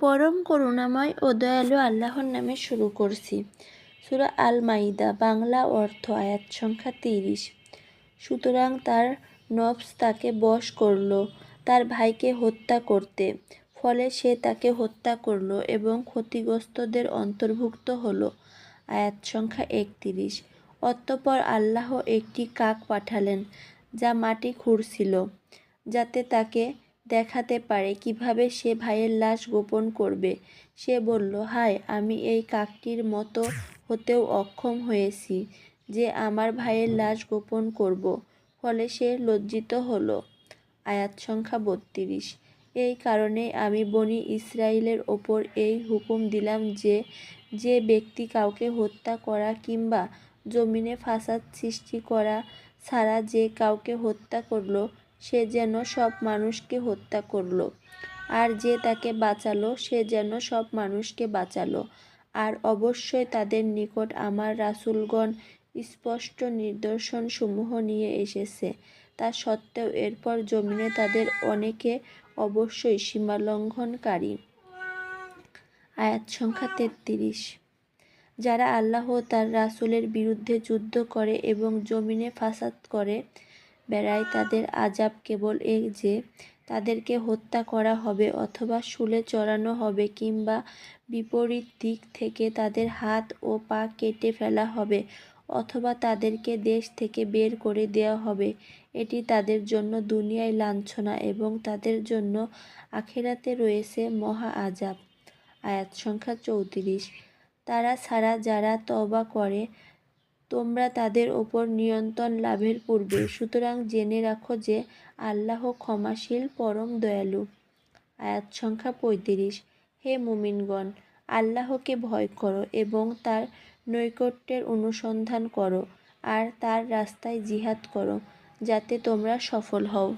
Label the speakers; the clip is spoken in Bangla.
Speaker 1: পরম করুণাময় ও দয়ালু আল্লাহর নামে শুরু করছি। সূরা আল মাইদা বাংলা অর্থ, আয়াত সংখ্যা তিরিশ। সুতরাং তার নফস তাকে বশ করল, তার ভাইকে হত্যা করতে। ফলে সে তাকে হত্যা করল এবং ক্ষতিগ্রস্তদের অন্তর্ভুক্ত হলো। আয়াত সংখ্যা একত্রিশ। অতঃপর আল্লাহ একটি কাক পাঠালেন, যা মাটি খুঁড়ছিল, যাতে তাকে দেখাতে পারে কীভাবে সে ভাইয়ের লাশ গোপন করবে। সে বলল, হায়, আমি এই কাকটির মতো হতেও অক্ষম হয়েছি যে আমার ভাইয়ের লাশ গোপন করব। ফলে সে লজ্জিত হলো। আয়াত সংখ্যা বত্রিশ। এই কারণে আমি বনি ইসরায়েলের ওপর এই হুকুম দিলাম যে যে ব্যক্তি কাউকে হত্যা করা কিংবা জমিনে ফাসাদ সৃষ্টি করা ছাড়া যে কাউকে হত্যা করল সে যেন সব মানুষকে হত্যা করল। আর যে তাকে বাঁচালো, সে যেন সব মানুষকে বাঁচালো। আর অবশ্যই তাদের নিকট আমার রাসূলগণ স্পষ্ট নিদর্শনসমূহ নিয়ে এসেছে। তা সত্ত্বেও এরপর জমিনে তাদের অনেকে অবশ্যই সীমালঙ্ঘনকারী। আয়াত সংখ্যা তেত্রিশ। যারা আল্লাহ তার রাসুলের বিরুদ্ধে যুদ্ধ করে এবং জমিনে ফাসাদ করে বেড়ায় তাদের আজাব কেবল এই যে, তাদেরকে হত্যা করা হবে অথবা শুলে চড়ানো হবে কিংবা বিপরীত দিক থেকে তাদের হাত ও পা কেটে ফেলা হবে অথবা তাদেরকে দেশ থেকে বের করে দেওয়া হবে। এটি তাদের জন্য দুনিয়ায় লাঞ্ছনা এবং তাদের জন্য আখেরাতে রয়েছে মহা আজাব আয়াত সংখ্যা চৌত্রিশ। তারা ছাড়া যারা তবা করে তোমরা তাদের ওপর নিয়ন্ত্রণ লাভের পূর্বে। সুতরাং জেনে রাখো যে আল্লাহ ক্ষমাশীল, পরম দয়ালু। আয়াত সংখ্যা পঁয়ত্রিশ। হে মুমিনগণ, আল্লাহকে ভয় করো এবং তার নৈকট্যের অনুসন্ধান করো আর তার রাস্তায় জিহাদ করো, যাতে তোমরা সফল হও।